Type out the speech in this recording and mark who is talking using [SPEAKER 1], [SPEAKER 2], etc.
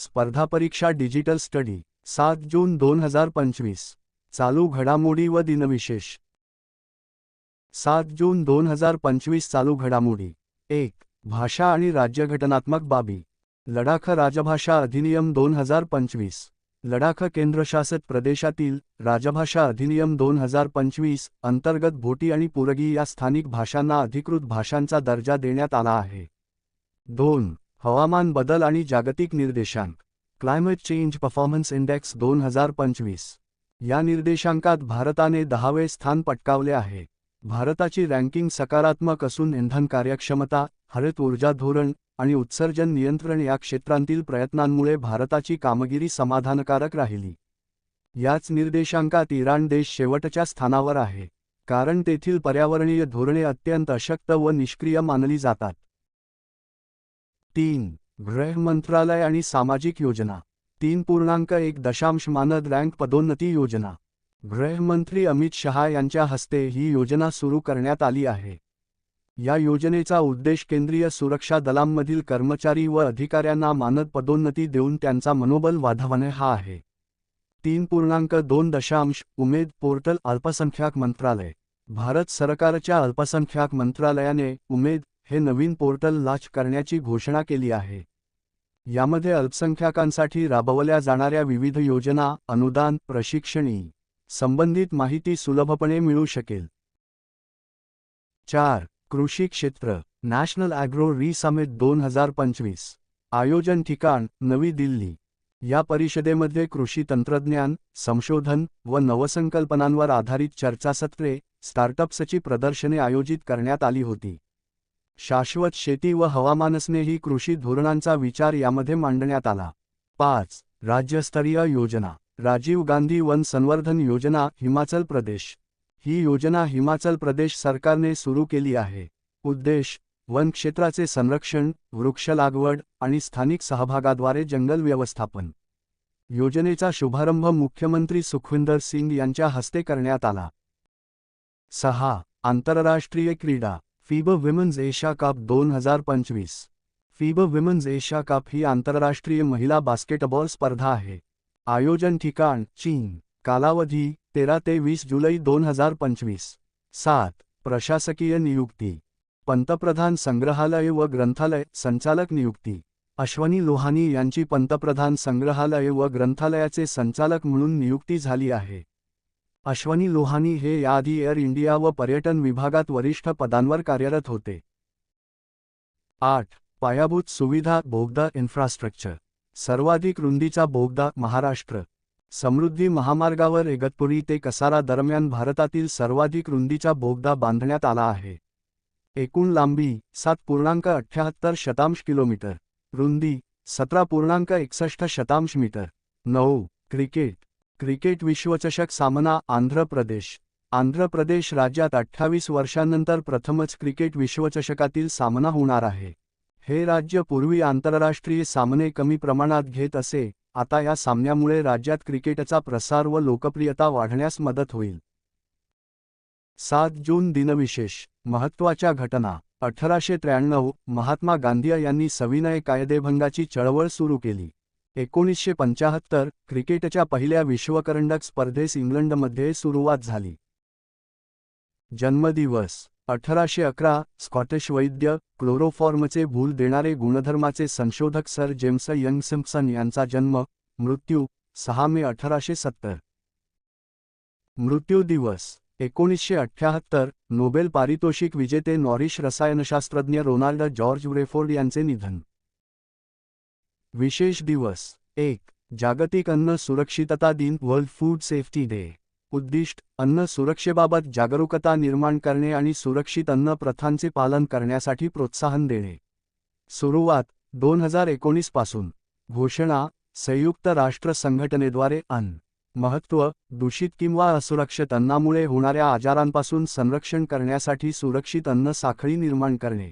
[SPEAKER 1] स्पर्धा परीक्षा digital study सात जून दोन हजार पंचवीस. चालू घडामोडी व दिनविशेष. सात जून दोन हजार पंचवीस चालू घडामोडी. एक भाषा आणि राज्यघटनात्मक बाबी. लडाख राजभाषा अधिनियम दोन हजार पंचवीस. लडाख केंद्रशासित प्रदेशातील राजभाषा अधिनियम दोन हजार पंचवीस अंतर्गत भोटी आणि पुरगी या स्थानिक भाषांना अधिकृत भाषांचा दर्जा देण्यात आला आहे. दोन हवामान बदल आणि जागतिक निर्देशांक. क्लायमेट चेंज परफॉर्मन्स इंडेक्स दोन हजार पंचवीस. या निर्देशांकात भारताने दहावे स्थान पटकावले आहे. भारताची रँकिंग सकारात्मक असून इंधन कार्यक्षमता हरित ऊर्जा धोरण आणि उत्सर्जन नियंत्रण या क्षेत्रांतील प्रयत्नांमुळे भारताची कामगिरी समाधानकारक राहिली. याच निर्देशांकात इराण देश शेवटच्या स्थानावर आहे कारण तेथील पर्यावरणीय धोरणे अत्यंत अशक्त व निष्क्रिय मानली जातात. तीन गृह मंत्रालय आणि सामाजिक योजना. तीन पूर्णांक एक दशांश मानद रँक पदोन्नती योजना. गृहमंत्री अमित शहा यांच्या हस्ते ही योजना सुरू करण्यात आली आहे. या योजनेचा उद्देश केंद्रीय सुरक्षा दलांमधील कर्मचारी व अधिकाऱ्यांना मानद पदोन्नती देऊन त्यांचा मनोबल वाढवणे हा आहे. तीन पूर्णांक दोन दशांश उमेद पोर्टल अल्पसंख्याक मंत्रालय. भारत सरकारच्या अल्पसंख्याक मंत्रालयाने उमेद हे नवीन पोर्टल लॉन्च करण्याची घोषणा केली आहे. यामध्ये अल्पसंख्याकांसाठी राबवल्या जाणाऱ्या विविध योजना अनुदान प्रशिक्षणी संबंधित माहिती सुलभपणे मिळू शकेल. चार कृषी क्षेत्र नॅशनल ॲग्रो री समिट दोन हजार पंचवीस. आयोजन ठिकाण नवी दिल्ली. या परिषदेमध्ये कृषी तंत्रज्ञान संशोधन व नवसंकल्पनांवर आधारित चर्चासत्रे स्टार्टअप्सची प्रदर्शने आयोजित करण्यात आली होती. शाश्वत शेती व हवामानस्नेही कृषी धोरणांचा विचार यामध्ये मांडण्यात आला. पाच. राज्यस्तरीय योजना. राजीव गांधी वन संवर्धन योजना हिमाचल प्रदेश. ही योजना हिमाचल प्रदेश सरकारने सुरू केली आहे. उद्देश वन क्षेत्राचे संरक्षण वृक्ष लागवड आणि स्थानिक सहभागाद्वारे जंगल व्यवस्थापन. योजनेचा शुभारंभ मुख्यमंत्री सुखविंदर सिंग यांच्या हस्ते करण्यात आला. सहा. आंतरराष्ट्रीय क्रीडा. फिब विमन्स एशिया कप दोन हजार पंचवीस. फिब विमन्स एशिया कप ही आंतरराष्ट्रीय महिला बास्केटबॉल स्पर्धा आहे. आयोजन ठिकाण चीन. कालावधी तेरा ते वीस जुलै दोन हजार पंचवीस. सात. प्रशासकीय नियुक्ती. पंतप्रधान संग्रहालय व ग्रंथालय संचालक नियुक्ती. अश्वनी लोहानी यांची पंतप्रधान संग्रहालय व ग्रंथालयाचे संचालक म्हणून नियुक्ती झाली आहे. अश्वनी लोहानी हे याआधी एअर इंडिया व पर्यटन विभागात वरिष्ठ पदांवर कार्यरत होते. आठ. पायाभूत सुविधा बोगदा इन्फ्रास्ट्रक्चर. सर्वाधिक रुंदीचा बोगदा महाराष्ट्र. समृद्धी महामार्गावर इगतपुरी ते कसारा दरम्यान भारतातील सर्वाधिक रुंदीचा बोगदा बांधण्यात आला आहे. एकूण लांबी सात पूर्णांक अठ्ठ्याहत्तर शतांश किलोमीटर. रुंदी सतरा पूर्णांक एकसष्ट शतांश मीटर. नऊ. क्रिकेट. क्रिकेट विश्वचषक सामना आंध्र प्रदेश. आंध्र प्रदेश राज्यात अठ्ठावीस वर्षांनंतर प्रथमच क्रिकेट विश्वचषकातील सामना होणार आहे. हे राज्य पूर्वी आंतरराष्ट्रीय सामने कमी प्रमाणात घेत असे आता या सामन्यामुळे राज्यात क्रिकेटचा प्रसार व लोकप्रियता वाढण्यास मदत होईल. सात जून दिनविशेष महत्त्वाच्या घटना. अठराशे त्र्याण्णव महात्मा गांधी यांनी सविनय कायदेभंगाची चळवळ सुरू केली. एकोणीसशे पंचाहत्तर क्रिकेटच्या पहिल्या विश्वकरंडक स्पर्धेस इंग्लंडमध्ये सुरुवात झाली. जन्मदिवस अठराशे अकरा स्कॉटिश वैद्य क्लोरोफॉर्मचे भूल देणारे गुणधर्माचे संशोधक सर जेम्स यंग सिम्पसन यांचा जन्म मृत्यू सहा मे अठराशे सत्तर. मृत्यू दिवस एकोणीसशे अठ्ठ्याहत्तर नोबेल पारितोषिक विजेते नॉरिश रसायनशास्त्रज्ञ रोनाल्ड जॉर्ज रेफोर्ड यांचे निधन. विशेष दिवस. एक. जागतिक अन्न सुरक्षितता दिन वर्ल्ड फूड सेफ्टी डे उद्दिष्ट अन्न सुरक्षेबाबत जागरूकता निर्माण करणे आणि सुरक्षित अन्न प्रथांचे पालन करण्यासाठी प्रोत्साहन देणे. सुरुवात दोन हजार एकोणीसपासून. घोषणा संयुक्त राष्ट्र संघटनेद्वारे अन्न महत्त्व दूषित किंवा असुरक्षित अन्नामुळे होणाऱ्या आजारांपासून संरक्षण करण्यासाठी सुरक्षित अन्न साखळी निर्माण करणे.